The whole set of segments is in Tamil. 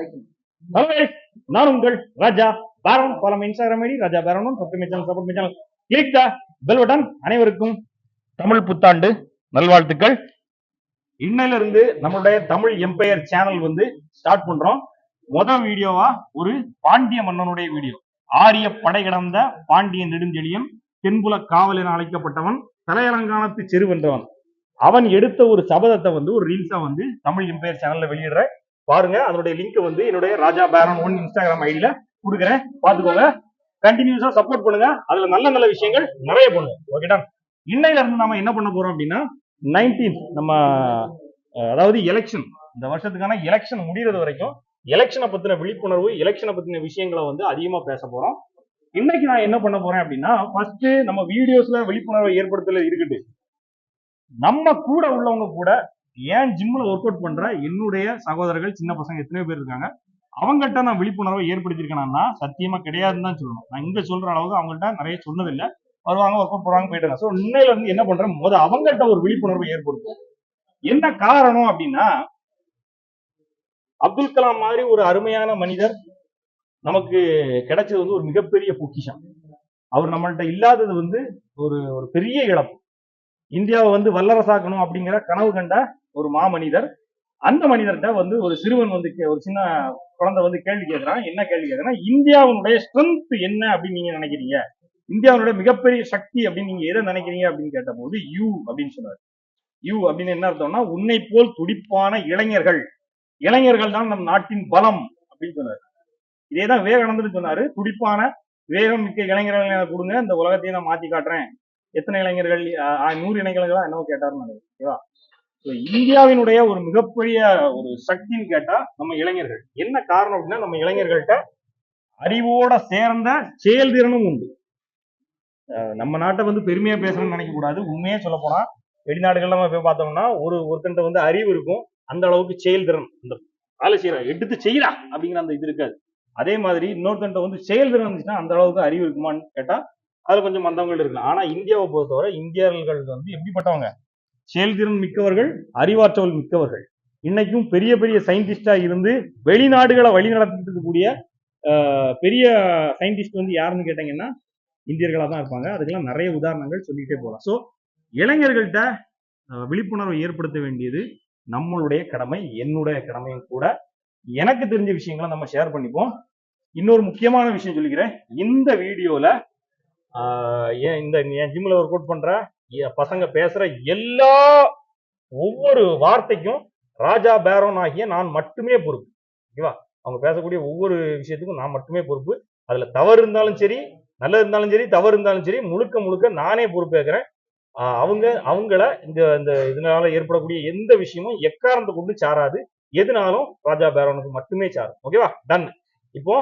ஹலோ நான் உங்கள் ராஜா பேரன். ஃபாலோ இன்ஸ்டாகிராம் ஐடி ராஜா பேரனும். Subscribe channel support channel click the bell button அனைவருக்கும் தமிழ் புத்தாண்டு நல்வாழ்த்துக்கள். இன்னையில இருந்து நம்மளுடைய தமிழ் எம்பையர் சேனல் வந்து ஸ்டார்ட் பண்றோம். முதல் வீடியோவா ஒரு பாண்டிய மன்னனுடைய வீடியோ. ஆரிய படை கிடந்த பாண்டிய நெடுஞ்செழியன் தென்புல காவல் என அழைக்கப்பட்டவன் தலையலங்கானத்து செருவென்றவன். அவன் எடுத்த ஒரு சபதத்தை வந்து ஒரு ரீல்ஸா வந்து தமிழ் எம்பையர் சேனல்ல வெளியிடுற பாருங்க. அதனுடைய லிங்க் வந்து என்னுடைய ராஜா பேரன் ஒன் இன்ஸ்டாகிராம் ஐடியில கொடுக்குறேன். பாத்துக்கோங்க கண்டினியூஸா சப்போர்ட் பண்ணுங்க. அதுல நல்ல நல்ல விஷயங்கள் நிறைய பண்ணுங்க ஓகேடா இன்னையில இருந்து நாம என்ன பண்ண போறோம் அப்படின்னா நைன்டீன் நம்ம அதாவது எலெக்ஷன் இந்த வருஷத்துக்கான எலெக்ஷன் முடிகிறது வரைக்கும் எலெக்ஷனை பத்தின விழிப்புணர்வு எலெக்ஷனை பத்தின விஷயங்களை வந்து அதிகமா பேச போறோம். இன்னைக்கு நான் என்ன பண்ண போறேன் அப்படின்னா ஃபர்ஸ்ட் நம்ம வீடியோஸ்ல விழிப்புணர்வை ஏற்படுத்தல இருக்குது. நம்ம கூட உள்ளவங்க கூட ஏன் ஜிம்ல ஒர்க் அவுட் பண்ற? என்னுடைய சகோதரர்கள் சின்ன பசங்க எத்தனையோ பேர் இருக்காங்க. அவங்ககிட்ட நான் விழிப்புணர்வை ஏற்படுத்தியிருக்கேன்னா சத்தியமா கிடையாதுன்னு தான் சொல்லணும். நான் இங்க சொல்ற அளவுக்கு அவங்கள்ட்ட நிறைய சொன்னதில்லை. வருவாங்க ஒர்க் அவுட் போறாங்க போயிட்டாங்க ஸோ இன்னையில இருந்து என்ன பண்றேன்? முத அவங்கள்ட்ட ஒரு விழிப்புணர்வை ஏற்படுத்தும் என்ன காரணம் அப்படின்னா அப்துல் கலாம் மாதிரி ஒரு அருமையான மனிதர் நமக்கு கிடைச்சது வந்து ஒரு மிகப்பெரிய பொக்கிஷம். அவர் நம்மள்ட்ட இல்லாதது வந்து ஒரு ஒரு பெரிய இழப்பு. இந்தியாவை வந்து வல்லரசாக்கணும் அப்படிங்கிற கனவு கண்ட ஒரு மாமனிதர். அந்த மனிதர்கிட்ட வந்து ஒரு சிறுவன் வந்து கே- ஒரு சின்ன குழந்தை வந்து கேள்வி கேட்கிறான். என்ன கேள்வி கேட்கிறான் இந்தியாவினுடைய ஸ்ட்ரென்த் என்ன? அப்படின்னு நீங்க நினைக்கிறீங்க. இந்தியாவினுடைய மிகப்பெரிய சக்தி அப்படின்னு நீங்க எதை நினைக்கிறீங்க அப்படின்னு கேட்டபோது யூ அப்படின்னு சொன்னார். யூ அப்படின்னு என்ன அர்த்தம்னா உன்னை போல் துடிப்பான இளைஞர்கள். இளைஞர்கள் தான் நம் நாட்டின் பலம் அப்படின்னு சொன்னார். இதேதான் விவேகானந்தர் சொன்னாரு. துடிப்பான வேகம் மிக்க இளைஞர்கள் எனக்கு கொடுங்க. இந்த உலகத்தையும் நான் மாத்தி காட்டுறேன். எத்தனை இளைஞர்கள் நூறு இளைஞர்களா என்னவோ கேட்டாருன்னு நினைக்கிறேன். ஓகேவா? இந்தியாவினுடைய ஒரு மிகப்பெரிய ஒரு சக்தின்னு கேட்டா நம்ம இளைஞர்கள். என்ன காரணம் அப்படின்னா நம்ம இளைஞர்கள்ட்ட அறிவோட சேர்ந்த செயல்திறனும் உண்டு. அஹ் நம்ம நாட்டை வந்து பெருமையா பேசணும்னு நினைக்க கூடாது. உண்மையே சொல்ல போனா வெளிநாடுகள்ல நம்ம போய் பார்த்தோம்னா ஒரு ஒருத்தன்ட்ட வந்து அறிவு இருக்கும் அந்த அளவுக்கு செயல்திறன் இந்த வேலை செய்யறா எடுத்து செய்யறா அப்படிங்கிற அந்த இது இருக்காது. அதே மாதிரி இன்னொருத்தன்ட்ட வந்து செயல்திறன் இருந்துச்சுன்னா அந்த அளவுக்கு அறிவு இருக்குமான்னு கேட்டா அதுல கொஞ்சம் மந்தவங்கள் இருக்கலாம். ஆனா இந்தியாவை பொறுத்தவரை இந்தியர்கள் வந்து எப்படிப்பட்டவங்க? செயல்திறன் மிக்கவர்கள் அறிவாற்றல் மிக்கவர்கள். இன்னைக்கும் பெரிய பெரிய சயின்டிஸ்டா இருந்து வெளிநாடுகளை வழி நடத்திட்டு இருக்கக்கூடிய பெரிய சயின்டிஸ்ட் வந்து யாருன்னு கேட்டீங்கன்னா இந்தியர்களா தான் இருப்பாங்க. அதுக்கெல்லாம் நிறைய உதாரணங்கள் சொல்லிட்டே போகலாம் ஸோ இளைஞர்கள்ட்ட விழிப்புணர்வை ஏற்படுத்த வேண்டியது நம்மளுடைய கடமை என்னுடைய கடமையும் கூட. எனக்கு தெரிஞ்ச விஷயங்களை நம்ம ஷேர் பண்ணிப்போம். இன்னொரு முக்கியமான விஷயம் சொல்லிக்கிறேன். இந்த வீடியோல ஏன் இந்த என் ஜிம்ல ஒர்க் அவுட் பண்ற பசங்க பேசுற எல்லா ஒவ்வொரு வார்த்தைக்கும் ராஜா பேரோன் ஆகிய நான் மட்டுமே பொறுப்பு. ஓகேவா? அவங்க பேசக்கூடிய ஒவ்வொரு விஷயத்துக்கும் நான் மட்டுமே பொறுப்பு. அதுல தவறு இருந்தாலும் சரி நல்லது இருந்தாலும் சரி தவறு இருந்தாலும் சரி முழுக்க முழுக்க நானே பொறுப்பேற்கிறேன் அவங்க அவங்கள இந்த இந்த இதனால ஏற்படக்கூடிய எந்த விஷயமும் எக்காரணத்தை கொண்டு சாராது. எதுனாலும் ராஜா பேரோனுக்கு மட்டுமே சாரும். ஓகேவா? டன் இப்போ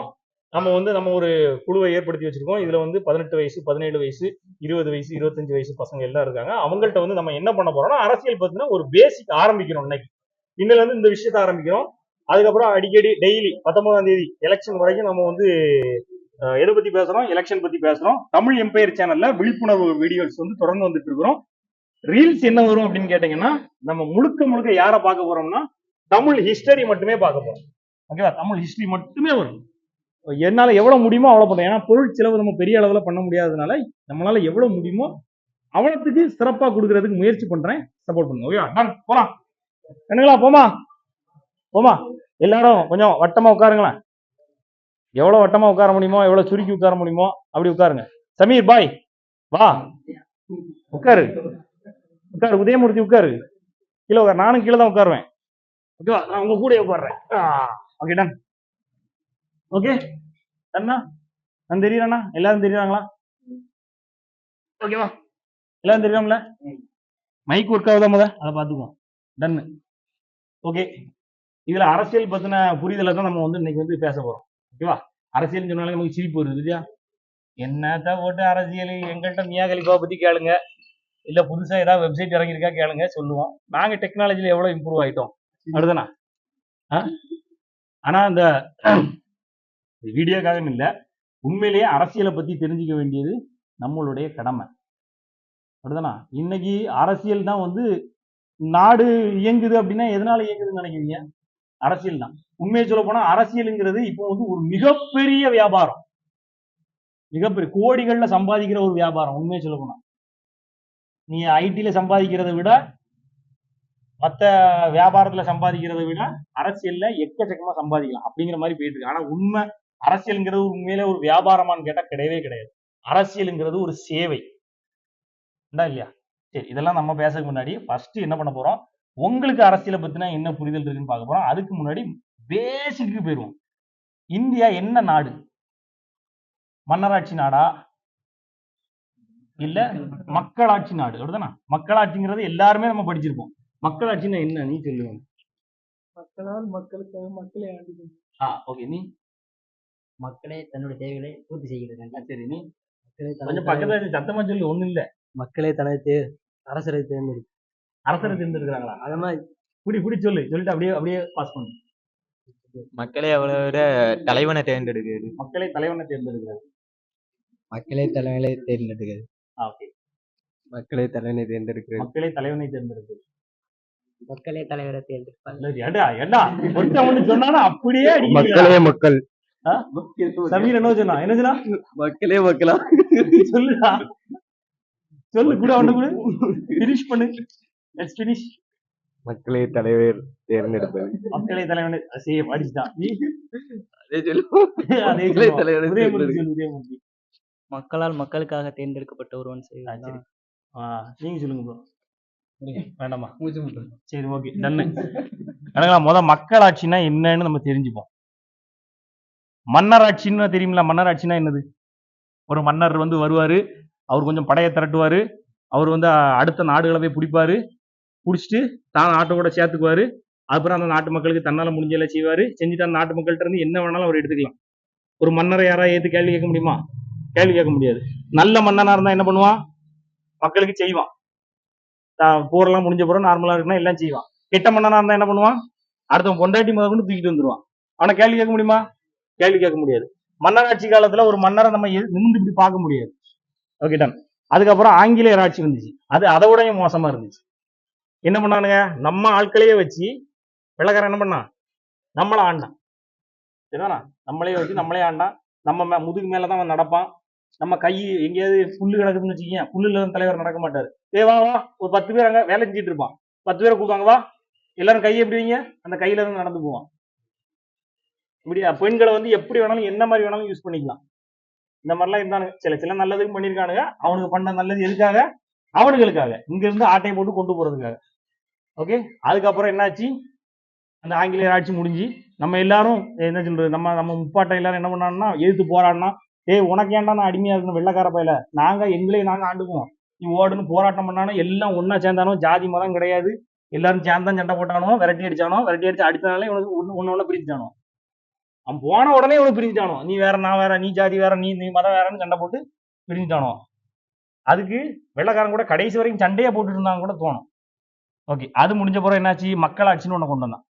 நம்ம வந்து நம்ம ஒரு குழுவை ஏற்படுத்தி வச்சிருக்கோம். இதுல வந்து பதினெட்டு வயசு பதினேழு வயசு இருபது வயசு இருபத்தஞ்சு வயசு பசங்க எல்லாம் இருக்காங்க. அவங்கள்ட்ட வந்து நம்ம என்ன பண்ண போறோம்னா அரசியல் பத்தின ஒரு பேசிக் ஆரம்பிக்கணும் இன்னைக்கு. இன்னைல இருந்து இந்த விஷயத்த ஆரம்பிக்கிறோம். அதுக்கப்புறம் அடிக்கடி டெய்லி பத்தொன்பதாம் தேதி எலெக்ஷன் வரைக்கும் நம்ம வந்து எதை பத்தி பேசுறோம்? எலெக்ஷன் பத்தி பேசுறோம். தமிழ் எம்பையர் சேனல்ல விழிப்புணர்வு வீடியோஸ் வந்து தொடர்ந்து வந்துட்டு இருக்கிறோம். ரீல்ஸ் என்ன வரும் அப்படின்னு கேட்டீங்கன்னா நம்ம முழுக்க முழுக்க யாரை பார்க்க போறோம்னா தமிழ் ஹிஸ்டரி மட்டுமே பார்க்க போறோம். ஓகேவா தமிழ் ஹிஸ்டரி மட்டுமே வரும். என்னால எவ்வளவு முடியுமோ அவ்வளவு பண்ணுறேன் ஏன்னா பொருள் செலவு நம்ம பெரிய அளவுல பண்ண முடியாததுனால நம்மளால எவ்வளவு முடியுமோ அவ்வளவுக்கு சிறப்பா கொடுக்கறதுக்கு முயற்சி பண்றேன். சப்போர்ட் பண்ணுங்க. ஓகேவா done. போகலாம் என்னங்களா போமா போமா எல்லாரும் கொஞ்சம் வட்டமா உட்காருங்களேன். எவ்வளவு வட்டமா உட்கார முடியுமோ எவ்வளோ சுருக்கி உட்கார முடியுமோ அப்படி உட்காருங்க. சமீர் பாய் வா. உட்காரு. உட்காரு. உதயமூர்த்தி உட்காரு. கீழே உட்காரு. நானும் கீழே தான் உட்காருவேன். ஓகேவா நான் உங்க கூட உட்காடுறேன் ஓகே டன் ஓகே அண்ணா நான் தெரியறேண்ணா எல்லாரும் தெரியுறாங்களா? ஓகேவா எல்லாரும் தெரியுறாங்கள மைக் ஒர்க் ஆகுதா முத? அதை பார்த்துக்குவோம். டன்னு ஓகே இதுல அரசியல் பத்தின புரிதலை தான் நம்ம வந்து இன்னைக்கு வந்து பேச போறோம். ஓகேவா அரசியல் சொன்னாலே நமக்கு சிரிப்பு வருது இல்லையா? என்னத்த போட்டு அரசியல்? எங்கள்கிட்ட மியா கலிஃபா பத்தி கேளுங்க. இல்ல புதுசா ஏதாவது வெப்சைட் இறங்கியிருக்கா கேளுங்க சொல்லுவோம். நாங்க டெக்னாலஜில எவ்வளவு இம்ப்ரூவ் ஆயிட்டோம். அடுத்தனா ஆனா இந்த வீடியோக்காக இல்ல. உண்மையிலேயே அரசியலை பத்தி தெரிஞ்சுக்க வேண்டியது நம்மளுடைய கடமை. அப்படிதானா? இன்னைக்கு அரசியல் தான் வந்து நாடு இயங்குது அப்படின்னா எதனால இயங்குதுன்னு நினைக்கிறீங்க? அரசியல் தான். உண்மையை சொல்ல போனா அரசியலுங்கிறது இப்போ வந்து ஒரு மிகப்பெரிய வியாபாரம். மிகப்பெரிய கோடிகள்ல சம்பாதிக்கிற ஒரு வியாபாரம் உண்மையை சொல்ல போனா. நீ ஐடில சம்பாதிக்கிறத விட மத்த வியாபாரத்துல சம்பாதிக்கிறதை விட அரசியல்ல எக்கச்சக்கமா சம்பாதிக்கலாம் அப்படிங்கிற மாதிரி போயிட்டு இருக்கு. ஆனா உண்மை அரசியல்ங்கிறது உண்மையில ஒரு வியாபாரமான்னு கேட்டா கிடையவே கிடையாது. அரசியலுங்கிறது ஒரு சேவை. இல்லையா? சரி இதெல்லாம் நம்ம பேசறதுக்கு முன்னாடி ஃபர்ஸ்ட் என்ன பண்ண போறோம்? உங்களுக்கு அரசியலை பத்தினா என்ன புரிதல் இருக்குன்னு பார்க்க போறோம். அதுக்கு முன்னாடி பேசிக்கு போயிருவோம். இந்தியா என்ன நாடு? மன்னராட்சி நாடா? இல்ல மக்களாட்சி நாடு. அப்படிதானா மக்களாட்சிங்கிறது எல்லாருமே நம்ம படிச்சிருப்போம். மக்களாட்சின்னா என்ன? நீ சொல்லுங்க மக்களால் மக்களுக்காக மக்களை ஆண்டு ஆ ஓகே நீ? மக்களே தன்னுடைய தேவைகளை பூர்த்தி செய்கிறது சரி நீ மக்களே கொஞ்சம் தனது பக்கத்துல இருந்து சத்தமா சொல்லு ஒண்ணும் இல்ல. மக்களே தனது தே அரசரை தேர்ந்தெடுக்கும் அரசரை தேர்ந்தெடுக்கிறாங்களா? அது மாதிரி புடி புடி சொல்லு சொல்லிட்டு அப்படியே அப்படியே பாஸ் பண்ணு. மக்களே அவளை விட தலைவனை தேர்ந்தெடுக்கிறது. மக்களை தலைவனை தேர்ந்தெடுக்கிறாரு. மக்களே தலைவனை தேர்ந்தெடுக்கிறது. ஓகே. மக்களே தலைவனை தேர்ந்தெடுக்கிறது. மக்களை தலைவனை தேர்ந்தெடுக்கிறது. மக்களே தலைவரை சொன்னாலும் அப்படியே? மக்கள் ஆ? சமீர் என்ன சொன்னா என்ன சொன்னா மக்களே மக்களா சொல்லுடா. சொல்லு கூட அவன கூட. Finish பண்ணு. Let's finish. மக்களே தலைவர் தேர்ந்தெடுப்பது. மக்களை தலைவனை சேம் நீ அதே அதே. மக்களால் மக்களுக்காக தேர்ந்தெடுக்கப்பட்ட ஒருவன் செய்வான் நீங்க சொல்லுங்க ப்ரோ வேண்டாமா? சரி ஓகே டன்னு முத மக்களாட்சினா என்னன்னு நம்ம தெரிஞ்சுப்போம். மன்னராட்சின்னு தெரியுமில மன்னராட்சின்னா என்னது? ஒரு மன்னர் வந்து வருவார் அவர் கொஞ்சம் படையை திரட்டுவார் அவர் வந்து அடுத்த நாடுகளை போய் பிடிப்பாரு பிடிச்சிட்டு தான் நாட்டோட சேர்த்துக்குவாரு. அப்புறம் அந்த நாட்டு மக்களுக்கு தன்னால் முடிஞ்ச எல்லாம் செஞ்சுட்டு அந்த நாட்டு மக்கள்கிட்ட இருந்து என்ன வேணாலும் அவர் எடுத்துக்கலாம். ஒரு மன்னரை யாராவது ஏற்று கேள்வி கேட்க முடியுமா? கேள்வி கேட்க முடியாது. நல்ல மன்னனா இருந்தால் என்ன பண்ணுவான்? மக்களுக்கு செய்வான். போரெல்லாம் முடிஞ்ச பிறகு நார்மலா இருக்குன்னா எல்லாம் செய்வான். கெட்ட மன்னனாக இருந்தால் என்ன பண்ணுவான்? அடுத்தவன் பொண்டாட்டி முதல் கொண்டு தூக்கிட்டு வந்துருவான். அவனை கேள்வி கேட்க முடியுமா? கேள்வி கேட்க முடியாது. மன்னராட்சி காலத்துல ஒரு மன்னரை நம்ம நின்று இப்படி பார்க்க முடியாது. ஓகே டன் அதுக்கப்புறம் ஆங்கிலேயர் ஆட்சி வந்துச்சு. அது அதை விடவும் மோசமா இருந்துச்சு. என்ன பண்ணானுங்க? நம்ம ஆட்களையே வச்சு வெள்ளக்காரன் என்ன பண்ணான்? நம்மள ஆண்டான். சரிதானா? நம்மளே வச்சு நம்மளே ஆண்டான். நம்ம மே- முதுகு மேலதான் அவன் நடப்பான். நம்ம கை எங்கேயாவது புல்லு கிடக்குதுன்னு வச்சுக்கீங்க புல்லுல தான் தலைவர் நடக்க மாட்டாரு. ஏ வா வா. ஒரு பத்து பேர் அங்க வேலை செஞ்சுட்டு இருப்பான். பத்து பேரை கூப்பிடுவாங்க வா. எல்லாரும் கையை எப்படி வைங்க? அந்த கையில இருந்து நடந்து போவான். இப்படியா பெண்களை வந்து எப்படி வேணாலும் என்ன மாதிரி வேணாலும் யூஸ் பண்ணிக்கலாம். இந்த மாதிரிலாம் இருந்தானுங்க. சில சில நல்லதுக்கும் பண்ணியிருக்கானுங்க. அவனுக்கு பண்ண நல்லது எதுக்காக? அவனுங்களுக்காக. இங்க இருந்து ஆட்டையை போட்டு கொண்டு போறதுக்காக. ஓகே அதுக்கப்புறம் என்னாச்சு? அந்த ஆங்கிலேயர் ஆட்சி முடிஞ்சு நம்ம எல்லாரும் என்ன சொல்றது நம்ம நம்ம முப்பாட்டை எல்லாரும் என்ன பண்ணாங்கன்னா எதிர்த்து போராடினா ஏய் உனக்கு ஏன்டா நான் அடிமையா இருக்கணும் வெள்ளக்கார பையில? நாங்க எங்களே நாங்க ஆண்டுக்குவோம். நீ ஓடுன்னு போராட்டம் பண்ணானோ எல்லாம் ஒன்னா சேர்ந்தானோ ஜாதி மதம் கிடையாது. எல்லாரும் சேர்ந்தான் சண்டை போட்டானோ விரட்டி அடிச்சானோ விரட்டி அடிச்சு அடிச்சனாலே இவனுக்கு ஒன்னு ஒன்னு ஒண்ணு பிரிஞ்சானோ அவன் போன உடனே இவனுக்கு பிரிஞ்சானோ நீ வேற நான் வேற நீ ஜாதி வேற நீ நீ மதம் வேறன்னு சண்டை போட்டு பிரிஞ்சானோ அதுக்கு வெள்ளைக்காரன் கூட கடைசி வரைக்கும் சண்டையே போட்டுட்டு இருந்தாங்க கூட தோணும். ஓகே அது முடிஞ்ச பிறகு என்னாச்சு? மக்களாட்சின்னு ஒண்ணு கொண்டு வந்தான்.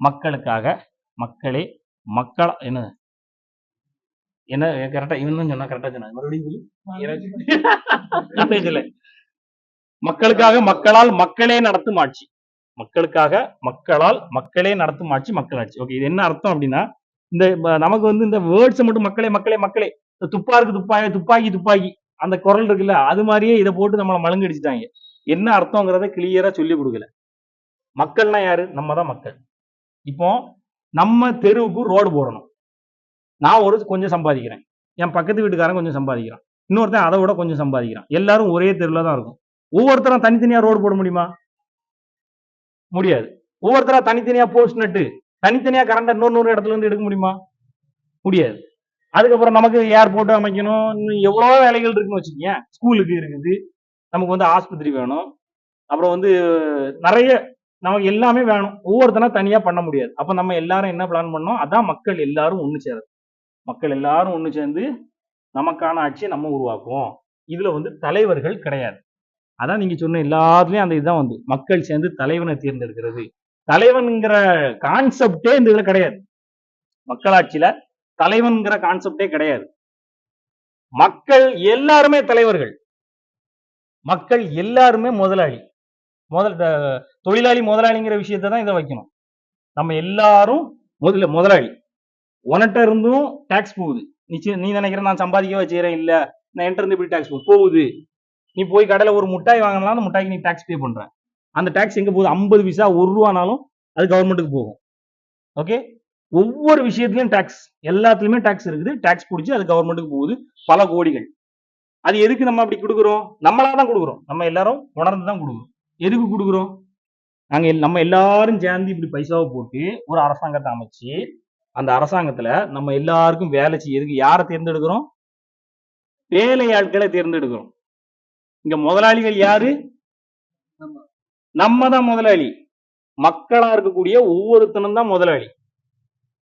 மக்களுக்காக மக்களே மக்கள் என்ன என்ன கரெக்டா இவன் சொன்னா கரெக்டா சொன்னா மறுபடியும். மக்களுக்காக மக்களால் மக்களே நடத்தும் ஆட்சி. மக்களுக்காக மக்களால் மக்களே நடத்தும் ஆட்சி மக்களாட்சி. ஓகே இது என்ன அர்த்தம் அப்படின்னா இந்த நமக்கு வந்து இந்த வேர்ட்ஸ் மட்டும் மக்களே மக்களே மக்களே இந்த துப்பாருக்கு துப்பாக்கி துப்பாக்கி துப்பாக்கி அந்த குரல் இருக்குல்ல அது மாதிரியே இதை போட்டு நம்மளை மழுங்கடிச்சிட்டாங்க. என்ன அர்த்தங்கிறத கிளியரா சொல்லி கொடுக்கல. மக்கள்னா யாரு? நம்ம தான் மக்கள். இப்போ நம்ம தெருவுக்கு ரோடு போடணும். நான் ஒரு கொஞ்சம் சம்பாதிக்கிறேன். என் பக்கத்து வீட்டுக்காரன் கொஞ்சம் சம்பாதிக்கிறான். இன்னொருத்தன் அதை விட கொஞ்சம் சம்பாதிக்கிறான். எல்லாரும் ஒரே தெருவில் தான் இருக்கும். ஒவ்வொருத்தரும் தனித்தனியா ரோடு போட முடியுமா? முடியாது. ஒவ்வொருத்தரா தனித்தனியா போஸ்ட் நட்டு தனித்தனியா கரண்ட் இன்னொரு நூறு இடத்துல இருந்து எடுக்க முடியுமா? முடியாது. அதுக்கப்புறம் நமக்கு ஏர்போர்ட் அமைக்கணும். இன்னும் வேலைகள் இருக்குன்னு வச்சுக்கோங்க ஸ்கூலுக்கு இருக்குது. நமக்கு வந்து ஆஸ்பத்திரி வேணும். அப்புறம் வந்து நிறைய நமக்கு எல்லாமே வேணும். ஒவ்வொருத்தனா தனியா பண்ண முடியாது. அப்ப நம்ம எல்லாரும் என்ன பிளான் பண்ணோம்? அதான் மக்கள் எல்லாரும் ஒன்று சேருது மக்கள் எல்லாரும் ஒன்று சேர்ந்து நமக்கான ஆட்சியை நம்ம உருவாக்குவோம். இதுல வந்து தலைவர்கள் கிடையாது. அதான் நீங்க சொன்ன எல்லாத்துலயும் அந்த இதுதான் வந்து. மக்கள் சேர்ந்து தலைவனை தேர்ந்தெடுக்கிறது. தலைவன்கிற கான்செப்டே இந்த இதுல கிடையாது. மக்களாட்சியில தலைவன்கிற கான்செப்டே கிடையாது. மக்கள் எல்லாருமே தலைவர்கள். மக்கள் எல்லாருமே முதலாளி. முதல் தொழிலாளி முதலாளிங்கிற விஷயத்தை தான் இதை வைக்கணும். நம்ம எல்லாரும் முதல்ல முதலாளி. உனட்ட இருந்தும் டாக்ஸ் போகுது. நீ நீ நினைக்கிற நான் சம்பாதிக்கவே செய்யறேன் இல்ல. நான் என்கிட்ட இருந்து இப்படி டாக்ஸ் போகுது. நீ போய் கடையில ஒரு முட்டாய் வாங்கினாலும் அந்த முட்டாய்க்கு நீ டாக்ஸ் பே பண்ற. அந்த டேக்ஸ் எங்க போகுது ஐம்பது பைசா ஒரு ரூபானாலும் அது கவர்மெண்ட்டுக்கு போகும். ஓகே ஒவ்வொரு விஷயத்துலையும் டேக்ஸ் எல்லாத்துலையுமே டேக்ஸ் இருக்குது. டேக்ஸ் பிடிச்சி அது கவர்மெண்ட்டுக்கு போகுது. பல கோடிகள். அது எதுக்கு நம்ம அப்படி கொடுக்குறோம்? நம்மளாக தான் கொடுக்குறோம். நம்ம எல்லாரும் உணர்ந்து தான் கொடுக்குறோம். எதுக்கு கொடுக்குறோம்? நாங்கள் எல்- நம்ம எல்லாரும் சேர்ந்து இப்படி பைசாவை போட்டு ஒரு அரசாங்கத்தை அமைச்சு அந்த அரசாங்கத்துல நம்ம எல்லாருக்கும் வேலை செய்யறதுக்கு யாரை தேர்ந்தெடுக்கிறோம்? வேலையாட்களை தேர்ந்தெடுக்கிறோம். இங்க முதலாளிகள் யாரு? நம்ம தான் முதலாளி. மக்களா இருக்கக்கூடிய ஒவ்வொருத்தனும் தான் முதலாளி.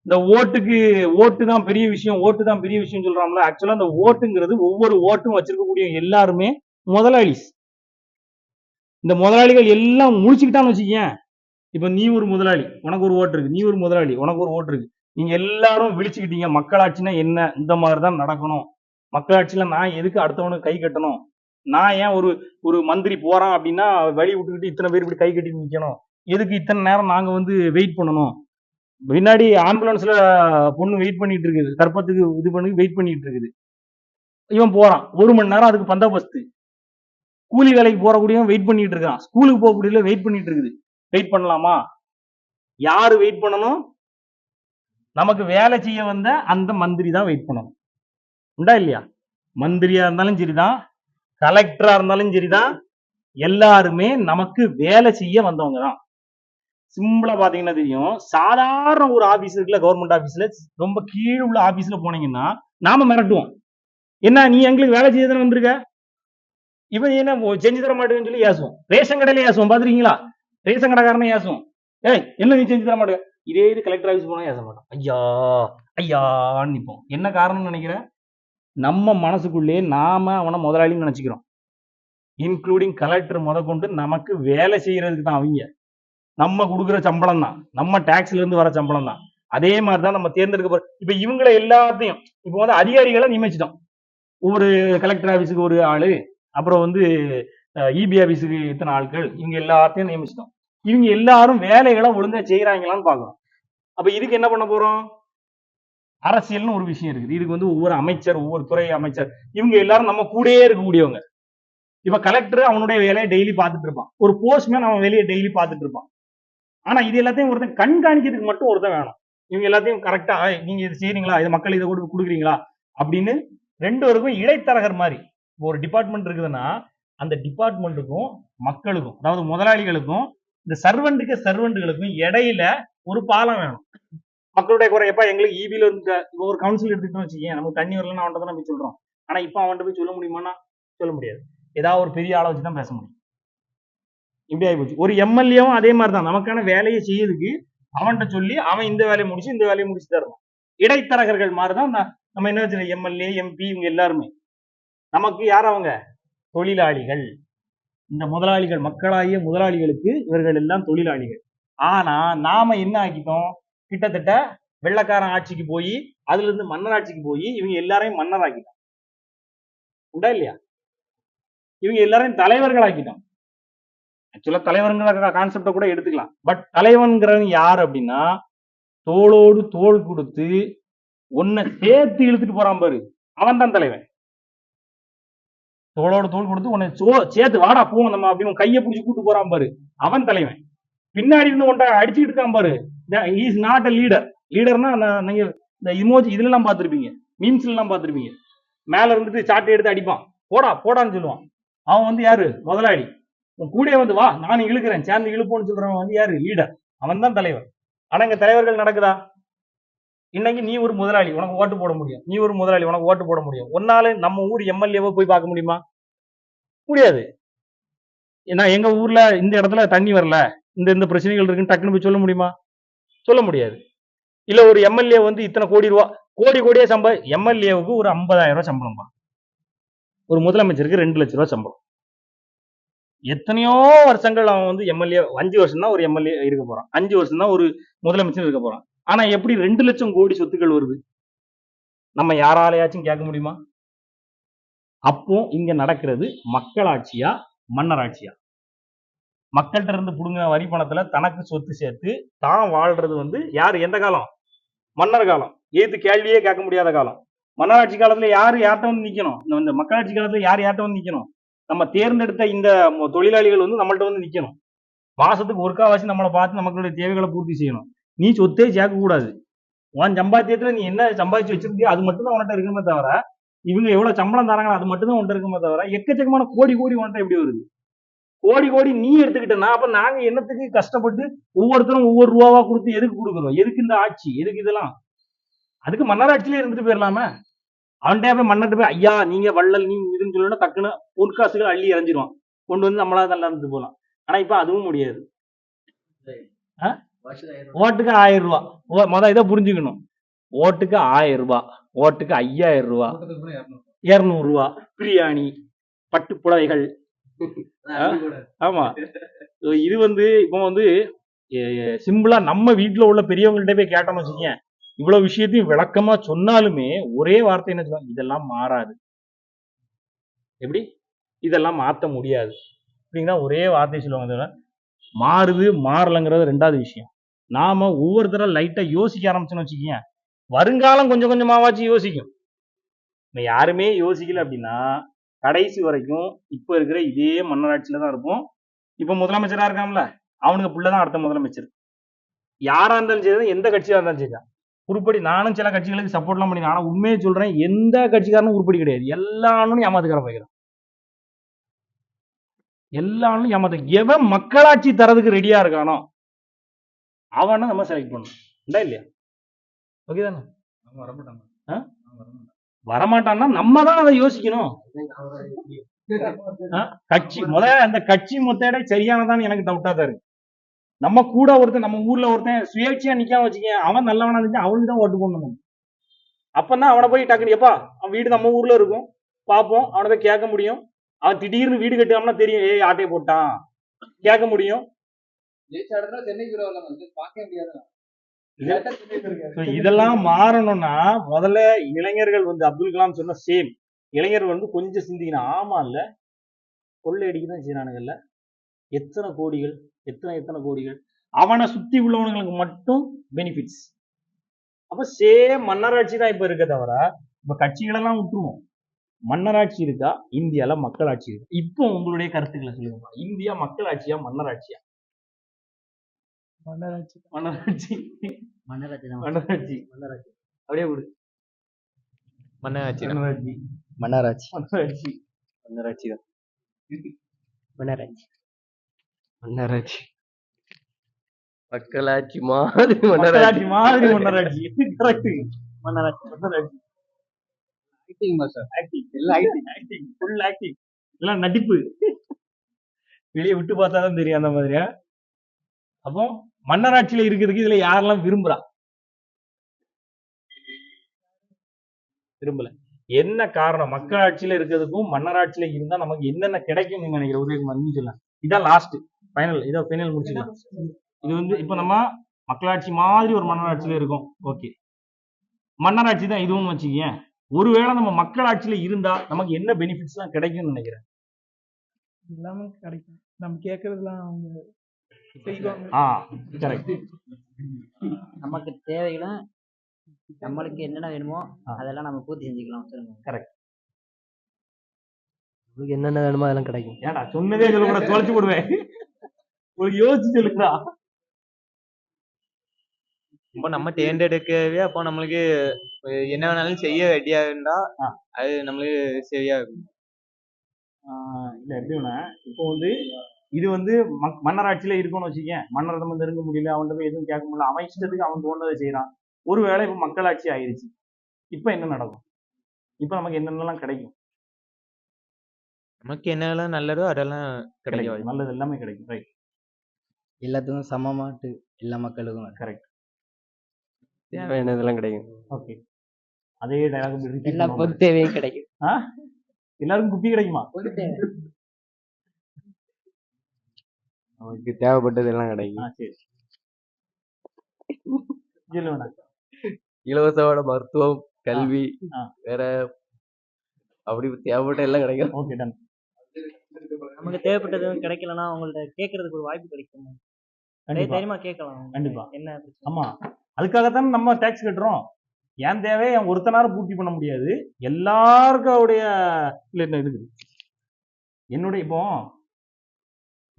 இந்த ஓட்டுக்கு ஓட்டு தான் பெரிய விஷயம் ஓட்டு தான் பெரிய விஷயம் சொல்றாங்களா ஆக்சுவலா அந்த ஓட்டுங்கிறது ஒவ்வொரு ஓட்டும் வச்சிருக்கக்கூடிய எல்லாருமே முதலாளி இந்த முதலாளிகள் எல்லாம் முடிச்சுக்கிட்டான்னு வச்சுக்கேன் இப்ப நீ ஒரு முதலாளி உனக்கு ஒரு ஓட்டு இருக்கு நீ ஒரு முதலாளி உனக்கு ஒரு ஓட்டு இருக்கு. நீங்க எல்லாரும் விழிச்சுக்கிட்டீங்க மக்களாட்சினா என்ன இந்த மாதிரி தான் நடக்கணும். மக்களாட்சியில நான் எதுக்கு அடுத்தவனுக்கு கை கட்டணும்? நான் ஏன் ஒரு ஒரு மந்திரி போறான் அப்படின்னா வழி விட்டுக்கிட்டு இத்தனை பேர் இப்படி கை கட்டி நிக்கணும். எதுக்கு இத்தனை நேரம் நாங்க வந்து வெயிட் பண்ணணும்? பின்னாடி ஆம்புலன்ஸ்ல பொண்ணு வெயிட் பண்ணிட்டு இருக்குது. கற்பத்துக்கு இது பண்ணி வெயிட் பண்ணிட்டு இருக்குது. இவன் போறான். ஒரு மணி நேரம் அதுக்கு பந்தோபஸ்து. கூலி வேலைக்கு போறக்கூடியவன் வெயிட் பண்ணிட்டு இருக்கான். ஸ்கூலுக்கு போகக்கூடிய வெயிட் பண்ணிட்டு இருக்குது. வெயிட் பண்ணலாமா? யாரு வெயிட் பண்ணணும்? நமக்கு வேலை செய்ய வந்த அந்த மந்திரி தான் வெயிட் பண்ணணும். உண்டா இல்லையா? மந்திரியா இருந்தாலும் சரிதான். கலெக்டரா இருந்தாலும் சரிதான். எல்லாருமே நமக்கு வேலை செய்ய வந்தவங்க தான் சிம்பிளா பாத்தீங்கன்னா தெரியும். சாதாரண ஒரு ஆபீஸ் இருக்குல்ல கவர்மெண்ட் ஆபீஸ்ல ரொம்ப கீழே உள்ள ஆபீஸ்ல போனீங்கன்னா நாம மிரட்டுவோம். என்ன நீ எங்களுக்கு வேலை செய்ய தானே வந்திருக்க? இவன் என்ன செஞ்சு தர மாட்டேன்னு சொல்லி ஏசுவோம் ரேஷன் கடையில ஏசுவோம் பாத்துருக்கீங்களா ரேஷன் கடைக்காரனே ஏசுவோம் ஏய் என்ன நீ செஞ்சு தர மாட்டேங்க இதே இது கலெக்டர் ஆபீஸ் போனா ஏச மாட்டோம் ஐயா ஐயான்னு நிப்போம் என்ன காரணம்னு நினைக்கிறேன் நம்ம மனசுக்குள்ளேயே நாம அவனை முதலாளின்னு நினைச்சுக்கிறோம். இன்க்ளூடிங் கலெக்டர் முத கொண்டு நமக்கு வேலை செய்யறதுக்கு தான் அவங்க. நம்ம கொடுக்குற சம்பளம் தான். நம்ம டேக்ஸ்ல இருந்து வர சம்பளம் தான். அதே மாதிரி தான் நம்ம தேர்ந்தெடுக்க போறோம் இப்ப இவங்களை எல்லாத்தையும் இப்போ வந்து அதிகாரிகளை நியமிச்சிட்டோம். ஒவ்வொரு கலெக்டர் ஆபீஸுக்கு ஒரு ஆளு அப்புறம் வந்து இபி ஆபீஸுக்கு இத்தனை ஆட்கள் இவங்க எல்லாத்தையும் நியமிச்சிட்டோம். இவங்க எல்லாரும் வேலைகளை ஒழுங்கா செய்யறாங்களான்னு பாக்குறோம் அப்ப இதுக்கு என்ன பண்ண போறோம்? அரசியல்னு ஒரு விஷயம் இருக்குது. இதுக்கு வந்து ஒவ்வொரு அமைச்சர் ஒவ்வொரு துறை அமைச்சர் இவங்க எல்லாரும் நம்ம கூடயே இருக்கக்கூடியவங்க. இப்ப கலெக்டர் அவனுடைய வேலையை டெய்லி பார்த்துட்டு இருப்பான். ஒரு போஸ்ட்மேன் அவன் வேலையை டெய்லி பார்த்துட்டு இருப்பான். ஆனா இது எல்லாத்தையும் ஒருத்தன் கண்காணிக்கிறதுக்கு மட்டும் ஒருத்தன் வேணும். இவங்க எல்லாத்தையும் கரெக்டா நீங்க இது செய்யறீங்களா இது மக்கள் இதை கூட கொடுக்குறீங்களா? அப்படின்னு ரெண்டு வருக்கும் இடைத்தரகர் மாதிரி. ஒரு டிபார்ட்மெண்ட் இருக்குதுன்னா அந்த டிபார்ட்மெண்ட்டுக்கும் மக்களுக்கும் அதாவது முதலாளிகளுக்கும் இந்த சர்வெண்ட்டுக்கு சர்வெண்ட்டுகளுக்கும் இடையில ஒரு பாலம் வேணும். மக்களுடைய குறை எப்ப எங்களுக்கு ஈபியில இருந்த இப்போ ஒரு கவுன்சில் எடுத்துக்கிட்டோம் வச்சுக்கேன் நமக்கு தண்ணி வரலன்னு அவன்கிட்ட தான் போய் சொல்றோம். ஆனா இப்ப அவன்கிட்ட போய் சொல்ல முடியுமான்னா சொல்ல முடியாது. ஏதாவது ஒரு பெரிய ஆளை வச்சு தான் பேச முடியும். இப்படி ஆகி போச்சு ஒரு எம்எல்ஏவும் அதே மாதிரி தான். நமக்கான வேலையை செய்யறதுக்கு அவன்கிட்ட சொல்லி அவன் இந்த வேலையை முடிச்சு இந்த வேலையை முடிச்சு தரணும். இடைத்தரகர்கள் மாதிரி தான் நம்ம என்ன வச்சு எம்எல்ஏ எம்பி இவங்க எல்லாருமே. நமக்கு யார் அவங்க? தொழிலாளிகள். இந்த முதலாளிகள் மக்களாகிய முதலாளிகளுக்கு இவர்கள் எல்லாம் தொழிலாளிகள். ஆனா நாம என்ன ஆக்கிட்டோம்? கிட்டத்தட்ட வெள்ளக்காரன் ஆட்சிக்கு போய் அதுல இருந்து மன்னர் ஆட்சிக்கு போய் இவங்க எல்லாரையும் மன்னர் ஆக்கிட்டான் உண்டா இல்லையா? இவங்க எல்லாரையும் தலைவர்கள் ஆக்கிட்டான் ஆக்சுவலா தலைவருங்கிற கான்செப்டை கூட எடுத்துக்கலாம். பட் தலைவன்கிறவங்க யார் அப்படின்னா தோளோடு தோள் கொடுத்து உன்னை சேர்த்து இழுத்துட்டு போறான் பாரு. அவன் தான் தலைவன். தோளோட தோள் கொடுத்து உன்னை சோ சேர்த்து வாடா போவோம் நம்ம அப்படின்னு கையை பிடிச்சி கூட்டு போறான் பாரு. அவன் தலைவன். பின்னாடி இருந்து உன்ட்ட அடிச்சுட்டு இருக்கான் பாரு. இஸ் நாட் அ லீடர் லீடர்னா நீங்க இந்த இமோஜி இதுல எல்லாம் பார்த்திருப்பீங்க. மீம்ஸ்ல எல்லாம் பார்த்திருப்பீங்க. மேல இருந்துட்டு சாட்டை எடுத்து அடிப்பான். போடா போடான்னு சொல்லுவான். அவன் வந்து யாரு? முதலாளி. உன் கூட வந்து வா நானும் இழுக்கிறேன். சேர்ந்து இழுப்போன்னு சொல்றவன் வந்து யாரு? லீடர் அவன் தான் தலைவர். ஆனா இங்க தலைவர்கள் நடக்குதா? இன்னைக்கு நீ ஒரு முதலாளி உனக்கு ஓட்டு போட முடியும். நீ ஒரு முதலாளி உனக்கு ஓட்டு போட முடியும். ஒன்னால நம்ம ஊர் எம்எல்ஏவை போய் பார்க்க முடியுமா? முடியாது. ஏன்னா எங்க ஊர்ல இந்த இடத்துல தண்ணி வரல. இந்த இந்த பிரச்சனைகள் இருக்குன்னு டக்குன்னு போய் சொல்ல முடியுமா? சொல்ல முடியாது. இல்ல ஒரு எம்எல்ஏ வந்து இத்தனை கோடி ரூபா கோடி கோடியே சம்ப எம்எல்ஏவுக்கு ஒரு ஐம்பதாயிரம் ரூபாய் சம்பளம் ஒரு முதலமைச்சருக்கு ரெண்டு லட்சம் ரூபா சம்பளம். எத்தனையோ வருஷங்கள் அவன் வந்து எம்எல்ஏ அஞ்சு வருஷம் தான் ஒரு எம்எல்ஏ இருக்க போறான். அஞ்சு வருஷம் தான் ஒரு முதலமைச்சர் இருக்க போறான். ஆனா எப்படி ரெண்டு லட்சம் கோடி சொத்துக்கள் வருது? நம்ம யாராலையாச்சும் கேட்க முடியுமா? அப்போ இங்க நடக்கிறது மக்களாட்சியா மன்னராட்சியா? மக்கள்கிட்ட இருந்து புடுங்க வரி பணத்துல தனக்கு சொத்து சேர்த்து தான் வாழ்றது வந்து யார்? எந்த காலம்? மன்னர் காலம். ஏத்து கேள்வியே கேட்க முடியாத காலம். மன்னராட்சி காலத்துல யாரு யார்கிட்ட வந்து நிக்கணும்? இந்த- மக்களாட்சி காலத்துல யார் யார்கிட்ட வந்து நிக்கணும்? நம்ம தேர்ந்தெடுத்த இந்த தொழிலாளிகள் வந்து நம்மள்ட்ட வந்து நிக்கணும். மாசத்துக்கு ஒருக்காவாசி நம்மளை பார்த்து நம்மளுடைய தேவைகளை பூர்த்தி செய்யணும். நீ சொத்தே சேர்க்க கூடாது. உன் சம்பாத்தியத்துல நீ என்ன சம்பாதிச்சு வச்சிருந்தியோ அது மட்டும் தான் உன்கிட்ட இருக்குமே தவிர இவங்க எவ்வளவு சம்பளம் தராங்களோ அது மட்டும் தான் உன்கிட்ட இருக்குமே தவிர எக்கச்சக்கமான கோடி கோடி உன்கிட்ட எப்படி வருது? கோடி கோடி நீ எடுத்துக்கிட்டனா அப்ப நாங்க என்னத்துக்கு கஷ்டப்பட்டு ஒவ்வொருத்தரும் ஒவ்வொரு ரூபாவா கொடுத்து எதுக்கு கொடுக்குறோம் எதுக்கு இந்த ஆட்சி? எதுக்கு இதெல்லாம்? அதுக்கு மன்னராட்சியிலே இருந்துட்டு போயிடலாமே அவன்கிட்ட போய் மன்னர்கிட்ட போய் ஐயா நீங்க வள்ளல் நீ இதுன்னு சொல்லணும் டக்குன்னு பொற்காசுகள் அள்ளி இறஞ்சிருவான் கொண்டு வந்து நம்மளா நல்லா இருந்து போகலாம் ஆனா இப்ப அதுவும் முடியாது. ஓட்டுக்கு ஆயிரம் ரூபாய் ஓ- மொத இதை புரிஞ்சுக்கணும். ஓட்டுக்கு ஆயிரம் ரூபாய் ஓட்டுக்கு ஐயாயிரம் ரூபாய் இருநூறு ரூபாய் பிரியாணி பட்டு புடவைகள் ஆமா. இது வந்து இப்போ வந்து சிம்பிளா நம்ம வீட்ல உள்ள பெரியவங்கள்ட்ட போய் கேட்டோம்னு வச்சுக்கோங்க இவ்வளவு விஷயத்தையும் விளக்கமா சொன்னாலுமே ஒரே வார்த்தை என்ன சொல்லுவாங்க? இதெல்லாம் மாறாது. எப்படி? இதெல்லாம் மாத்த முடியாது. அப்படிங்கிற ஒரே வார்த்தை சொல்லுவாங்க தவிர மாறுது மாறலைங்கிறது ரெண்டாவது விஷயம். நாம ஒவ்வொருத்தர லைட்டா யோசிக்க ஆரம்பிச்சோன்னு வச்சுக்கோங்க வருங்காலம் கொஞ்சம் கொஞ்சமாவாச்சும் யோசிக்கும். யாருமே யோசிக்கல அப்படின்னா கடைசி வரைக்கும் இப்ப இருக்கிற இதே மன்னராட்சியில தான் இருப்போம். இப்ப முதலமைச்சரா இருக்கான்ல அவனுக்கு புள்ளதான் அடுத்த முதலமைச்சர். யாரா இருந்தாலும் சரி எந்த கட்சியா இருந்தாலும் சரி. உருப்படி நானும் சில கட்சிகளுக்கு சப்போர்ட்லாம் பண்ணி ஆனா உண்மையை சொல்றேன் எந்த கட்சிக்காரனும் உருப்படி கிடையாது. எல்லா ஆளும் ஏமாத்துக்கார போய்க்கிறான். எல்லா ஆளும் ஏமாத்து எவன் மக்களாட்சி தரதுக்கு ரெடியா இருக்கானோ அவனை நம்ம செலக்ட் பண்ணணும். இல்ல இல்லையா? ஓகே தானே? ஆ? வரமாட்டான்னா நம்ம தான் அதை யோசிக்கணும். கட்சி முத அந்த கட்சி மொத்தடை சரியானதான்னு எனக்கு டவுட்டா தான் இருக்கு. நம்ம கூட ஒருத்தன் நம்ம ஊர்ல ஒருத்தன் சுயேட்சையா நிக்காம வச்சுக்க அவன் நல்லவனா இருந்துச்சு அவனுக்கு தான் ஓட்டு போடணும்? அப்பதான் அவனை போய் டக்குனு எப்பா அவன் வீடு நம்ம ஊர்ல இருக்கும். பார்ப்போம் அவனை போய் கேட்க முடியும். அவன் திடீர்னு வீடு கட்டாமனா தெரியும் ஏய் ஆட்டையை போட்டான். கேட்க முடியும். So, இதெல்லாம் மாறணும்னா முதல்ல இளைஞர்கள் வந்து அப்துல் கலாம் சொன்ன சேம் இளைஞர்கள் வந்து கொஞ்சம் சிந்திக்கணும். ஆமா இல்ல? கொள்ளையடிக்க தான் செய்யறானுங்கல்ல எத்தனை கோடிகள்? எத்தனை எத்தனை கோடிகள்? அவனை சுத்தி உள்ளவனுங்களுக்கு மட்டும் பெனிஃபிட்ஸ் அப்ப சேம் மன்னராட்சி தான் இப்ப இருக்க தவிர இப்ப கட்சிகளெல்லாம் விட்டுருவோம். மன்னராட்சி இருக்கா? இந்தியால மக்களாட்சி இருக்கா. இப்போ உங்களுடைய கருத்துக்களை சொல்லுங்க. இந்தியா மக்களாட்சியா மன்னராட்சியா? மன்னராட்சி. மன்னராட்சி. மன்னராட்சி மன்னராட்சி. மன்னராட்சி. அப்படியே விடு. மன்னராட்சி. மன்னராட்சி. மன்னராட்சி. மன்னராட்சி. மன்னராட்சி தான். மன்னராட்சி. மன்னராட்சி. மக்களாட்சி மாதிரி மன்னராட்சி. மன்னராட்சி மாதிரி மன்னராட்சி. கரெக்ட் மன்னராட்சி. மன்னராட்சி. ஆக்டிங் மாஸ்டர் ஆக்டிங் எல்லாம் ஆக்டிங் ஆக்டிங் ஃபுல் ஆக்டிங் எல்லாம் நடிப்பு. வெளியே விட்டு பார்த்தா தான் தெரியும் அந்த மாதிரியா? அப்போ மன்னராட்சியில இருக்கிறதுக்கு இதுல யாரெல்லாம் விரும்புறா? விரும்பல. என்ன காரணம்? மக்களாட்சியில இருக்கிறதுக்கும் மன்னராட்சியில இருந்தா நமக்கு என்னென்ன கிடைக்கும் நீங்க நினைக்கிற? உதயகுமார் நீங்க சொல்லலாம் இதான் லாஸ்ட் ஃபைனல் இதான் ஃபைனல் முடிச்சுக்கலாம். இது வந்து இப்ப நம்ம மக்களாட்சி மாதிரி ஒரு மன்னராட்சியில இருக்கோம். ஓகே மன்னராட்சி தான் இதுவும் வச்சுக்கீங்க ஒருவேளை நம்ம மக்களாட்சியில இருந்தா நமக்கு என்ன பெனிஃபிட்ஸ் எல்லாம் கிடைக்கும்னு நினைக்கிறேன் எல்லாமே கிடைக்கும். நம்ம கேட்கறதுலாம் அவங்க ஆ கரெக்ட் நமக்கு தேவைகளும் நம்மளுக்கு என்னென்ன வேணுமோ. அதெல்லாம் நம்ம பூர்த்தி செஞ்சுக்கலாம் சொல்லுங்க. உங்களுக்கு என்னென்ன வேணுமோ அதெல்லாம் கிடைக்கும். ஏடா சொன்னதே சொல்ல கூட தொலைச்சு போடுவேன் உங்களுக்கு யோசிச்சு சொல்லுங்கடா. இப்போ நம்ம தேர்ந்தெடுக்கவே அப்போ நம்மளுக்கு என்ன வேணாலும் செய்ய ரெடியா இருந்தா. அது நம்மளுக்கு சரியா இருக்கும். ஆஹ் இல்ல எப்படின்னா இப்போ வந்து இது வந்து மக்- மன்னராட்சியில இருக்கும்னு வச்சுக்கேன் மன்னர் நம்ம நெருங்க முடியல அவன்கிட்ட போய் எதுவும் கேட்க முடியல. அவன் இஷ்டத்துக்கு அவன் தோணுதை செய்யறான் ஒருவேளை இப்ப மக்களாட்சி ஆயிருச்சு. இப்ப என்ன நடக்கும்? இப்ப நமக்கு என்னென்னலாம் கிடைக்கும்? நமக்கு என்னெல்லாம் நல்லதோ அதெல்லாம் கிடைக்க கிடைக்கும். நல்லது எல்லாமே கிடைக்கும். ரைட் எல்லாத்துக்கும் சமமாட்டு எல்லா மக்களுக்கும் கரெக்ட் தேவையானதெல்லாம் கிடைக்கும். ஓகே அதே டைலாக் எல்லா பொது தேவையும் கிடைக்கும். எல்லாருக்கும் குப்பி கிடைக்குமா? நமக்கு தேவைப்பட்டது எல்லாம் கிடைக்கும் இலவசமான மருத்துவம் கல்வி. வேற அப்படி தேவைப்பட்ட எல்லாம் கிடைக்கும். ஓகே டன் நமக்கு தேவைப்பட்டது கிடைக்கலன்னா அவங்கள்ட்ட கேட்கறதுக்கு ஒரு வாய்ப்பு கிடைக்கும்? தைரியமா கேட்கலாம். கண்டிப்பா. என்ன? ஆமா. அதுக்காகத்தான் நம்ம டேக்ஸ் கட்டுறோம். என் தேவையை என் ஒருத்தனால பூர்த்தி பண்ண முடியாது? எல்லாருடைய இல்ல என்ன இருக்குது என்னுடைய இப்போ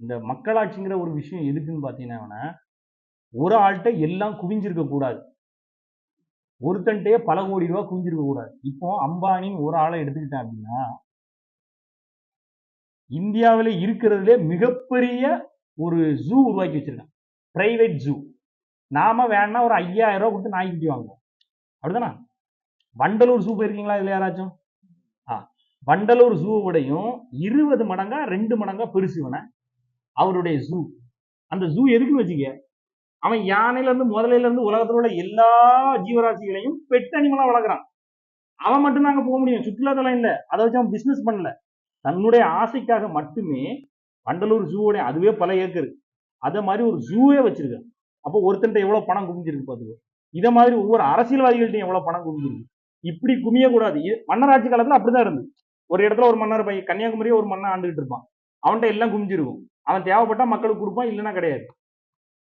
இந்த மக்களாட்சிங்கிற ஒரு விஷயம் எதுக்குன்னு பார்த்தீங்கன்னா ஒரு ஆள்கிட்ட எல்லாம் குவிஞ்சிருக்க கூடாது. ஒருத்தன்ட்டே பல கோடி ரூபா குவிஞ்சிருக்க கூடாது. இப்போ அம்பானின்னு ஒரு ஆளை எடுத்துக்கிட்டேன் அப்படின்னா இந்தியாவில் இருக்கிறதுலே மிகப்பெரிய ஒரு ஜூ உருவாக்கி வச்சிருக்கான். பிரைவேட் ஜூ நாம வேணா ஒரு ஐயாயிரம் ரூபா கொடுத்து நாய்க்குட்டி வாங்குவோம். அப்படிதானா வண்டலூர் ஜூ போயிருக்கீங்களா இதுல யாராச்சும்? ஆ வண்டலூர் ஜூவோடையும் இருபது மடங்கா ரெண்டு மடங்கா பெருசு இவனை அவருடைய ஜூ அந்த ஜூ எதுக்குன்னு வச்சுக்க அவன் யானையிலேருந்து இருந்து முதலையில இருந்து உலகத்துல உள்ள எல்லா ஜீவராசிகளையும் பெட் அனிமலாக வளர்க்குறான். அவன் மட்டும் அங்க போக முடியும். சுற்றுலாத்தலம் இல்லை. அதை வச்சு அவன் பிசினஸ் பண்ணல. தன்னுடைய ஆசைக்காக மட்டுமே வண்டலூர் ஜூவோட அதுவே பல ஏக்கர். அதை மாதிரி ஒரு ஜூவே வச்சிருக்கான். அப்போ ஒருத்தன்ட்ட எவ்வளவு பணம் குமிஞ்சிருக்கு பாத்துக்கோ இதை மாதிரி ஒவ்வொரு அரசியல்வாதிகள்ட்டையும் எவ்வளவு பணம் குமிஞ்சிருக்கு இப்படி குமியக்கூடாது இது மன்னராட்சி காலத்துல அப்படிதான் இருந்தது. ஒரு இடத்துல ஒரு மன்னர் பையன் கன்னியாகுமரியே ஒரு மன்னன் ஆண்டுகிட்டு இருப்பான். அவன்கிட்ட எல்லாம் குமிஞ்சிருக்கும் அவன் தேவைப்பட்டா மக்களுக்கு கொடுப்பான் இல்லைன்னா கிடையாது.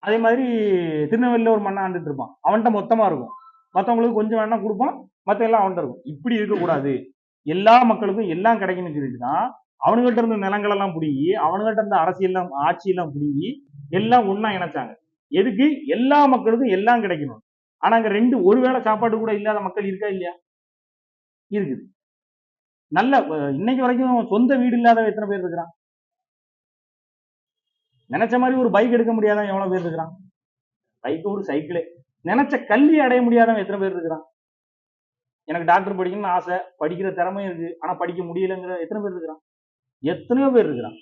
அதே மாதிரி திருநெல்வேலியில் ஒரு மண்ணா ஆண்டுட்டு இருப்பான். அவன்கிட்ட மொத்தமா இருக்கும். மற்றவங்களுக்கு கொஞ்சம் வேணா கொடுப்பான் மற்ற எல்லாம் அவன்கிட்ட இருக்கும். இப்படி இருக்கக்கூடாது. எல்லா மக்களுக்கும் எல்லாம் கிடைக்கணும்னு சொல்லிட்டு தான் அவனுங்கள்ட்ட இருந்த நிலங்கள் எல்லாம் பிடுங்கி இருந்த அரசியல் ஆட்சியெல்லாம் பிடுங்கி எல்லாம் ஒண்ணா இணைச்சாங்க. எதுக்கு? எல்லா மக்களுக்கும் எல்லாம் கிடைக்கணும். ஆனா அங்க ரெண்டு ஒருவேளை சாப்பாடு கூட இல்லாத மக்கள் இருக்கா இல்லையா? இருக்குது. நல்ல இன்னைக்கு வரைக்கும் சொந்த வீடு இல்லாத எத்தனை பேர் இருக்கிறான்? நினைச்ச மாதிரி ஒரு பைக் எடுக்க முடியாதவன் எவ்வளவு பேர் இருக்கிறான்? பைக் ஒரு சைக்கிளே நினைச்ச கல்வி அடைய முடியாதவன் எத்தனை பேர் இருக்கிறான்? எனக்கு டாக்டர் படிக்கணும்னு ஆசை படிக்கிற திறமையும் இருக்கு. ஆனா படிக்க முடியலங்கிற எத்தனை பேர் இருக்கிறான்? எத்தனையோ பேர் இருக்கிறான்.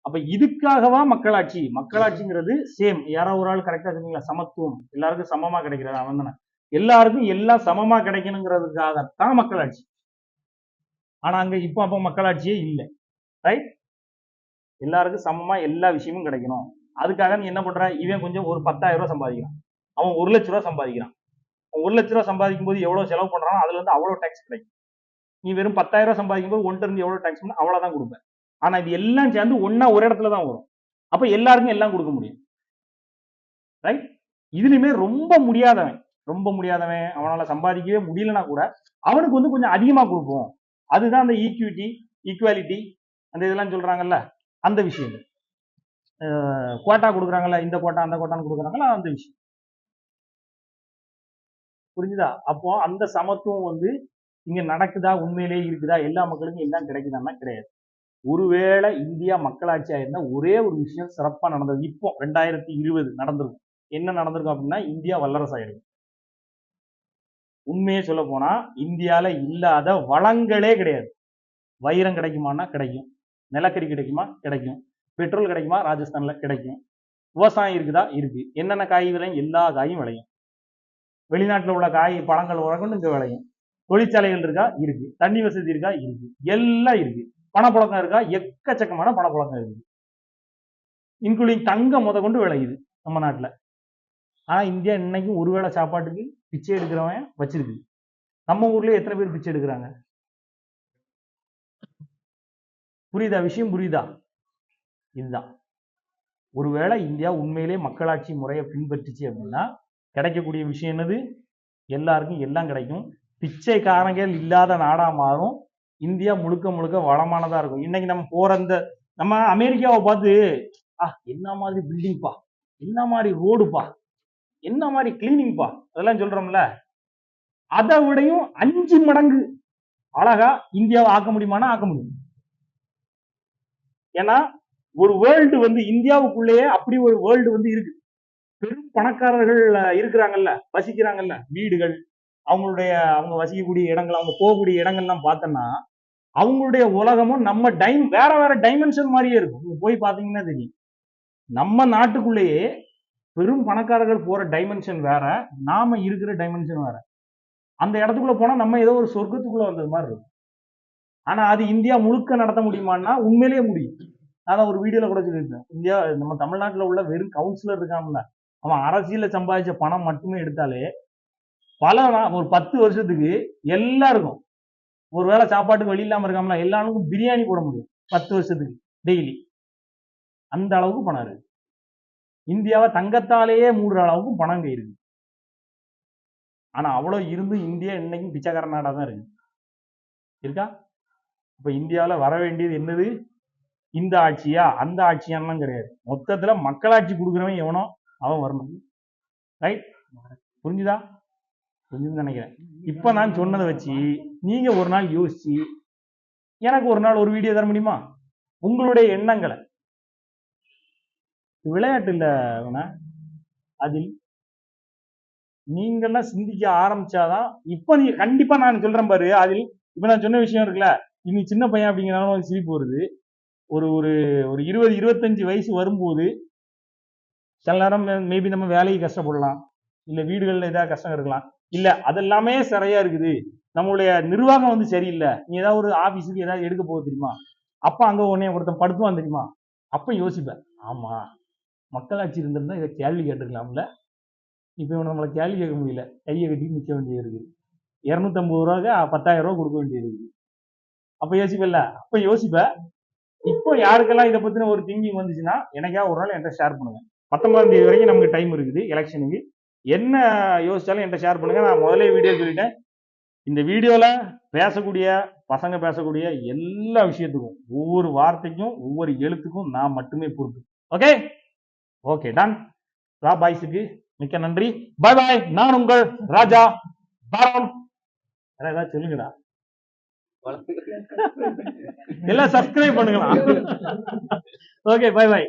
அப்ப இதுக்காகவா மக்களாட்சி? மக்களாட்சிங்கிறது சேம் யாரோ ஒரு ஆள் கரெக்டா சொன்னீங்களா? சமத்துவம். எல்லாருக்கும் சமமா கிடைக்கிறது. அவன் தானே. எல்லாருக்கும் எல்லாம் சமமா கிடைக்கணுங்கிறதுக்காகத்தான் மக்களாட்சி. ஆனா அங்க இப்போ அப்போ மக்களாட்சியே இல்லை. ரைட் எல்லாருக்கும் சமமா எல்லா விஷயமும் கிடைக்கணும். அதுக்காக நீ என்ன பண்ற? இவன் கொஞ்சம் ஒரு பத்தாயிரம் ரூபாய் சம்பாதிக்கிறான். அவன் ஒரு லட்ச ரூபா சம்பாதிக்கிறான். அவன் ஒரு லட்ச ரூபா சம்பாதிக்கும் போது எவ்வளவு செலவு பண்றானோ அதுல இருந்து அவ்வளவு டேக்ஸ் கிடைக்கும். நீ வெறும் பத்தாயிரம் ரூபாய் சம்பாதிக்கும் போது ஒன்றிட்ட இருந்து எவ்வளவு டேக்ஸ் பண்ண அவ்வளவுதான் கொடுப்பேன். ஆனா இது எல்லாம் சேர்ந்து ஒன்னா ஒரு இடத்துல தான் வரும். அப்ப எல்லாருக்கும் எல்லாம் கொடுக்க முடியும். ரைட் இதுலயுமே ரொம்ப முடியாதவன் ரொம்ப முடியாதவன் அவனால சம்பாதிக்கவே முடியலனா கூட அவனுக்கு வந்து கொஞ்சம் அதிகமா கொடுப்போம். அதுதான் அந்த ஈக்விட்டி ஈக்குவாலிட்டி அந்த இதெல்லாம் சொல்றாங்கல்ல? அந்த விஷயம் கோட்டா கொடுக்குறாங்களா இந்த கோட்டா அந்த கோட்டான்னு கொடுக்குறாங்களா அந்த விஷயம். புரிஞ்சுதா? அப்போ அந்த சமத்துவம் வந்து இங்க நடக்குதா உண்மையிலேயே இருக்குதா எல்லா மக்களுக்கும் எல்லாம் கிடைக்குதான்னா கிடையாது. ஒருவேளை இந்தியா மக்களாட்சியா இருந்தா ஒரே ஒரு விஷயம் சிறப்பா நடந்தது. இப்போ ரெண்டாயிரத்தி இருபது நடந்திருக்கும் என்ன நடந்திருக்கும் அப்படின்னா இந்தியா வல்லரசு ஆயிருக்கும் உண்மையே சொல்ல போனா இந்தியால இல்லாத வளங்களே கிடையாது. வைரம் கிடைக்குமான்னா கிடைக்கும். நிலக்கரி கிடைக்குமா? கிடைக்கும். பெட்ரோல் கிடைக்குமா? ராஜஸ்தான்ல கிடைக்கும். விவசாயம் இருக்குதா? இருக்கு. என்னென்ன காய் விளையும்? எல்லா காயும் விளையும். வெளிநாட்டுல உள்ள காய் பழங்கள் உலகம்னு இங்க விளையும். தொழிற்சாலைகள் இருக்கா? இருக்கு. தண்ணி வசதி இருக்கா? இருக்கு. எல்லாம் இருக்கு. பணப்புழக்கம் இருக்கா? எக்கச்சக்கமான பணப்புழக்கம் இருக்குது இன்க்ளூடிங் தங்கம் முத கொண்டு விளையுது நம்ம நாட்டுல. ஆனா இந்தியா இன்னைக்கும் ஒருவேளை சாப்பாட்டுக்கு பிச்சை எடுக்கிறவன் வச்சிருக்கு. நம்ம ஊர்லயே எத்தனை பேர் பிச்சை எடுக்கிறாங்க? புரியுதா? விஷயம் புரியுதா? இதுதான். ஒருவேளை இந்தியா உண்மையிலே மக்களாட்சி முறையை பின்பற்றுச்சு அப்படின்னா கிடைக்கக்கூடிய விஷயம் என்னது? எல்லாருக்கும் எல்லாம் கிடைக்கும். பிச்சைக்காரங்கள் இல்லாத நாடா மாறும். இந்தியா முழுக்க முழுக்க வளமானதா இருக்கும். இன்னைக்கு நம்ம போற இந்த நம்ம அமெரிக்காவை பார்த்து ஆ என்ன மாதிரி பில்டிங்ப்பா என்ன மாதிரி ரோடுப்பா என்ன மாதிரி கிளீனிங்ப்பா அதெல்லாம் சொல்றோம்ல. அதை விடையும் அஞ்சு மடங்கு அழகா இந்தியாவை ஆக்க முடியுமானா ஆக்க முடியும். ஏன்னா ஒரு வேர்ல்டு வந்து இந்தியாவுக்குள்ளேயே அப்படி ஒரு வேர்ல்டு வந்து இருக்கு. பெரும் பணக்காரர்கள் இருக்கிறாங்கல்ல வசிக்கிறாங்கல்ல வீடுகள் அவங்களுடைய அவங்க வசிக்கக்கூடிய இடங்கள் அவங்க போகக்கூடிய இடங்கள்லாம் பார்த்தோம்னா அவங்களுடைய உலகமும் நம்ம டைம் வேற வேற டைமென்ஷன் மாதிரியே இருக்கும். போய் பார்த்தீங்கன்னா தெரியும். நம்ம நாட்டுக்குள்ளேயே பெரும் பணக்காரர்கள் போற டைமென்ஷன் வேற நாம இருக்கிற டைமென்ஷன் வேற. அந்த இடத்துக்குள்ள போனா நம்ம ஏதோ ஒரு சொர்க்கத்துக்குள்ள வந்தது மாதிரி இருக்கும். ஆனா அது இந்தியா முழுக்க நடத்த முடியுமான்னா உண்மையிலேயே முடியும். நான் ஒரு வீடியோல கூட சொல்லியிருந்தேன். இந்தியா நம்ம தமிழ்நாட்டுல உள்ள வெறும் கவுன்சிலர் இருக்காங்கல்ல அவன் அரசியல்ல சம்பாதிச்ச பணம் மட்டுமே எடுத்தாலே பல ஒரு பத்து வருஷத்துக்கு எல்லாருக்கும் ஒரு வேளை சாப்பாட்டுக்கு வழி இல்லாம இருக்காமல எல்லாருக்கும் பிரியாணி போட முடியும். பத்து வருஷத்துக்கு டெய்லி அந்த அளவுக்கு பணம் இருக்கு. இந்தியாவை தங்கத்தாலேயே மூடுற அளவுக்கு பணம் அங்க இருக்கு. ஆனா அவ்வளவு இருந்து இந்தியா இன்னைக்கும் பிச்சைக்கார நாடா தான் இருக்கு. இருக்கா? இப்ப இந்தியாவில் வர வேண்டியது என்னது? இந்த ஆட்சியா? அந்த ஆட்சியான்லாம் கிடையாது. மொத்தத்தில் மக்களாட்சி கொடுக்குறவன் எவனோ அவன் வரணும். ரைட் புரிஞ்சுதா? புரிஞ்சுன்னு நினைக்கிறேன். இப்போ நான் சொன்னதை வச்சு நீங்கள் ஒரு நாள் யோசிச்சு எனக்கு ஒரு நாள் ஒரு வீடியோ தர முடியுமா? உங்களுடைய எண்ணங்களை. விளையாட்டு இல்லை அவன அதில் நீங்கள்லாம் சிந்திக்க ஆரம்பிச்சாதான் இப்போ நீ கண்டிப்பா நான் சொல்றேன் பாரு. அதில் இப்போ நான் சொன்ன விஷயம் இருக்குல்ல. இனி சின்ன பையன் அப்படிங்கிறனால ஒரு சிரிப்பு வருது. ஒரு ஒரு ஒரு இருபது இருபத்தஞ்சு வயசு வரும்போது சில நேரம் மேபி நம்ம வேலைக்கு கஷ்டப்படலாம். இல்லை வீடுகளில் ஏதாவது கஷ்டம் இருக்கலாம். இல்லை அதெல்லாமே சரியா இருக்குது. நம்மளுடைய நிர்வாகம் வந்து சரியில்லை. நீ ஏதாவது ஒரு ஆஃபீஸுக்கு ஏதாவது எடுக்க போக தெரியுமா? அப்போ அங்கே உடனே ஒருத்தன் படுத்துவான் தெரியுமா? அப்போ யோசிப்பேன். ஆமாம் மக்களாட்சி இருந்திருந்தா இதை கேள்வி கேட்டுக்கலாம்ல இப்போ இவன் நம்மளை கேள்வி கேட்க முடியல. கையை கட்டி நிற்க வேண்டியது இருக்குது. இரநூத்தம்பது ரூபாய்க்கு பத்தாயிரம் ரூபா கொடுக்க வேண்டியது இருக்குது. அப்ப யோசிப்பல்ல அப்ப யோசிப்ப இப்போ யாருக்கெல்லாம் இதை பத்தின ஒரு திங்கிங் வந்துச்சுன்னா எனக்கா ஒரு நாள் என்கிட்ட ஷேர் பண்ணுங்க. பத்தொன்பதாம் தேதி வரைக்கும் நமக்கு டைம் இருக்குது எலெக்ஷனுக்கு என்ன யோசிச்சாலும் என்கிட்ட ஷேர் பண்ணுங்க. நான் முதலே வீடியோ சொல்லிட்டேன். இந்த வீடியோல பேசக்கூடிய பசங்க பேசக்கூடிய எல்லா விஷயத்துக்கும் ஒவ்வொரு வார்த்தைக்கும் ஒவ்வொரு எழுத்துக்கும் நான் மட்டுமே பொறுப்பு. ஓகே ஓகே டன் ரா பாய்ஸுக்கு மிக்க நன்றி. பாய் பாய் நான் உங்கள் ராஜா பாரம் ஏதாவது சொல்லுங்கடா. எல்லாம் சப்ஸ்கிரைப் பண்ணுங்களா? Okay bye by